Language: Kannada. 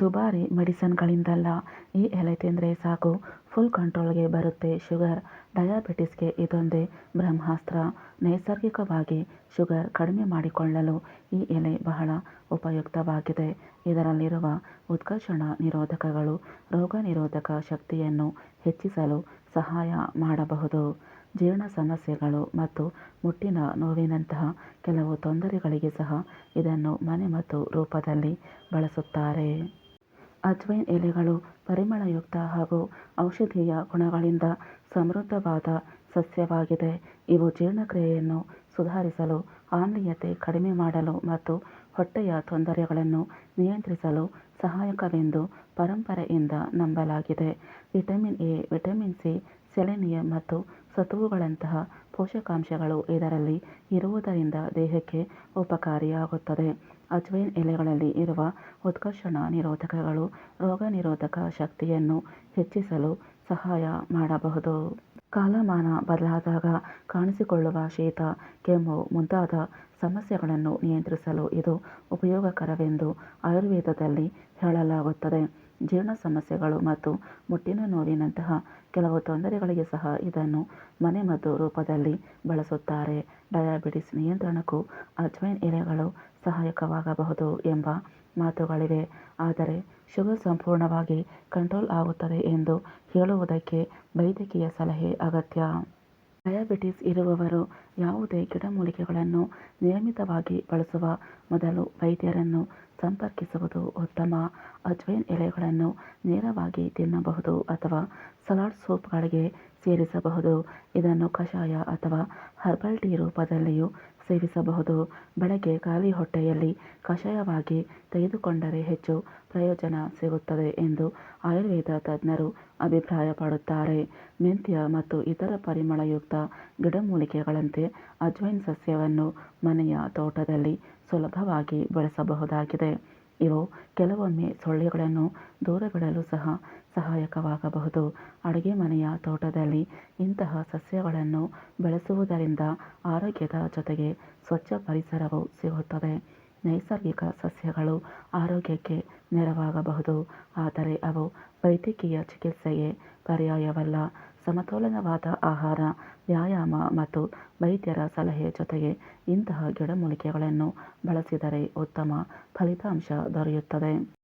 ದುಬಾರಿ ಮೆಡಿಸನ್ಗಳಿಂದಲ್ಲ. ಈ ಎಲೆ ತಿಂದರೆ ಸಾಕು. ಫುಲ್ ಕಂಟ್ರೋಲ್ಗೆ ಬರುತ್ತೆ ಶುಗರ್. ಡಯಾಬಿಟಿಸ್ಗೆ ಇದೊಂದೇ ಬ್ರಹ್ಮಾಸ್ತ್ರ. ನೈಸರ್ಗಿಕವಾಗಿ ಶುಗರ್ ಕಡಿಮೆ ಮಾಡಿಕೊಳ್ಳಲು ಈ ಎಲೆ ಬಹಳ ಉಪಯುಕ್ತವಾಗಿದೆ. ಇದರಲ್ಲಿರುವ ಉತ್ಕರ್ಷಣ ನಿರೋಧಕಗಳು, ರೋಗ ನಿರೋಧಕ ಶಕ್ತಿಯನ್ನು ಹೆಚ್ಚಿಸಲು ಸಹಾಯ ಮಾಡಬಹುದು. ಜೀರ್ಣ ಸಮಸ್ಯೆಗಳು ಮತ್ತು ಮುಟ್ಟಿನ ನೋವಿನಂತಹ ಕೆಲವು ತೊಂದರೆಗಳಿಗೆ ಸಹ ಇದನ್ನು ಮನೆ ಮತ್ತು ರೂಪದಲ್ಲಿ ಬಳಸುತ್ತಾರೆ. ಅಜ್ವೈನ್ ಎಲೆಗಳು ಪರಿಮಳಯುಕ್ತ ಹಾಗೂ ಔಷಧೀಯ ಗುಣಗಳಿಂದ ಸಮೃದ್ಧವಾದ ಸಸ್ಯವಾಗಿದೆ. ಇವು ಜೀರ್ಣಕ್ರಿಯೆಯನ್ನು ಸುಧಾರಿಸಲು, ಆಮ್ಲೀಯತೆ ಕಡಿಮೆ ಮಾಡಲು ಮತ್ತು ಹೊಟ್ಟೆಯ ತೊಂದರೆಗಳನ್ನು ನಿಯಂತ್ರಿಸಲು ಸಹಾಯಕವೆಂದು ಪರಂಪರೆಯಿಂದ ನಂಬಲಾಗಿದೆ. Vitamin A, vitamin C selenium ಮತ್ತು ಸತುವುಗಳಂತಹ ಪೋಷಕಾಂಶಗಳು ಇದರಲ್ಲಿ ಇರುವುದರಿಂದ ದೇಹಕ್ಕೆ ಉಪಕಾರಿಯಾಗುತ್ತದೆ. ಅಜ್ವೈನ್ ಎಲೆಗಳಲ್ಲಿ ಇರುವ ಉತ್ಕರ್ಷಣ ನಿರೋಧಕಗಳು ರೋಗ ನಿರೋಧಕ ಶಕ್ತಿಯನ್ನು ಹೆಚ್ಚಿಸಲು ಸಹಾಯ ಮಾಡಬಹುದು. ಕಾಲಮಾನ ಬದಲಾದಾಗ ಕಾಣಿಸಿಕೊಳ್ಳುವ ಶೀತ, ಕೆಮ್ಮು ಮುಂತಾದ ಸಮಸ್ಯೆಗಳನ್ನು ನಿಯಂತ್ರಿಸಲು ಇದು ಉಪಯೋಗಕರವೆಂದು ಆಯುರ್ವೇದದಲ್ಲಿ ಹೇಳಲಾಗುತ್ತದೆ. ಜೀರ್ಣ ಸಮಸ್ಯೆಗಳು ಮತ್ತು ಮುಟ್ಟಿನ ನೋವಿನಂತಹ ಕೆಲವು ತೊಂದರೆಗಳಿಗೆ ಸಹ ಇದನ್ನು ಮನೆಮದ್ದು ರೂಪದಲ್ಲಿ ಬಳಸುತ್ತಾರೆ. ಡಯಾಬಿಟಿಸ್ ನಿಯಂತ್ರಣಕ್ಕೂ ಅಜ್ವೈನ್ ಎಲೆಗಳು ಸಹಾಯಕವಾಗಬಹುದು ಎಂಬ ಮಾತುಗಳಿವೆ. ಆದರೆ ಶುಗರ್ ಸಂಪೂರ್ಣವಾಗಿ ಕಂಟ್ರೋಲ್ ಆಗುತ್ತದೆ ಎಂದು ಹೇಳುವುದಕ್ಕೆ ವೈದ್ಯಕೀಯ ಸಲಹೆ ಅಗತ್ಯ. ಡಯಾಬಿಟಿಸ್ ಇರುವವರು ಯಾವುದೇ ಗಿಡಮೂಲಿಕೆಗಳನ್ನು ನಿಯಮಿತವಾಗಿ ಬಳಸುವ ಮೊದಲು ವೈದ್ಯರನ್ನು ಸಂಪರ್ಕಿಸುವುದು ಉತ್ತಮ. ಅಜ್ವೈನ್ ಎಲೆಗಳನ್ನು ನೇರವಾಗಿ ತಿನ್ನಬಹುದು ಅಥವಾ ಸಲಾಡ್ ಸೂಪ್ಗಳಿಗೆ ಸೇರಿಸಬಹುದು. ಇದನ್ನು ಕಷಾಯ ಅಥವಾ ಹರ್ಬಲ್ ಟೀ ರೂಪದಲ್ಲಿಯೂ ಸೇವಿಸಬಹುದು ಬೆಳಗ್ಗೆ ಖಾಲಿ ಹೊಟ್ಟೆಯಲ್ಲಿ ಕಷಾಯವಾಗಿ ತೆಗೆದುಕೊಂಡರೆ ಹೆಚ್ಚು ಪ್ರಯೋಜನ ಸಿಗುತ್ತದೆ ಎಂದು ಆಯುರ್ವೇದ ತಜ್ಞರು ಅಭಿಪ್ರಾಯಪಡುತ್ತಾರೆ. ಮೆಂತ್ಯ ಮತ್ತು ಇತರ ಪರಿಮಳಯುಕ್ತ ಗಿಡಮೂಲಿಕೆಗಳಂತೆ ಅಜ್ವೈನ್ ಸಸ್ಯವನ್ನು ಮನೆಯ ತೋಟದಲ್ಲಿ ಸುಲಭವಾಗಿ ಬೆಳೆಸಬಹುದಾಗಿದೆ. ಇವು ಕೆಲವೊಮ್ಮೆ ಸೊಳ್ಳೆಗಳನ್ನು ದೂರವಿಡಲು ಸಹ ಸಹಾಯಕವಾಗಬಹುದು. ಅಡುಗೆ ಮನೆಯ ತೋಟದಲ್ಲಿ ಇಂತಹ ಸಸ್ಯಗಳನ್ನು ಬೆಳೆಸುವುದರಿಂದ ಆರೋಗ್ಯದ ಜೊತೆಗೆ ಸ್ವಚ್ಛ ಪರಿಸರವೂ ಸಿಗುತ್ತದೆ. ನೈಸರ್ಗಿಕ ಸಸ್ಯಗಳು ಆರೋಗ್ಯಕ್ಕೆ ನೆರವಾಗಬಹುದು. ಆದರೆ ಅವು ವೈದ್ಯಕೀಯ ಚಿಕಿತ್ಸೆಗೆ ಪರ್ಯಾಯವಲ್ಲ. ಸಮತೋಲನವಾದ ಆಹಾರ, ವ್ಯಾಯಾಮ ಮತ್ತು ವೈದ್ಯರ ಸಲಹೆ ಜೊತೆಗೆ ಇಂತಹ ಗಿಡಮೂಲಿಕೆಗಳನ್ನು ಬಳಸಿದರೆ ಉತ್ತಮ ಫಲಿತಾಂಶ ದೊರೆಯುತ್ತದೆ.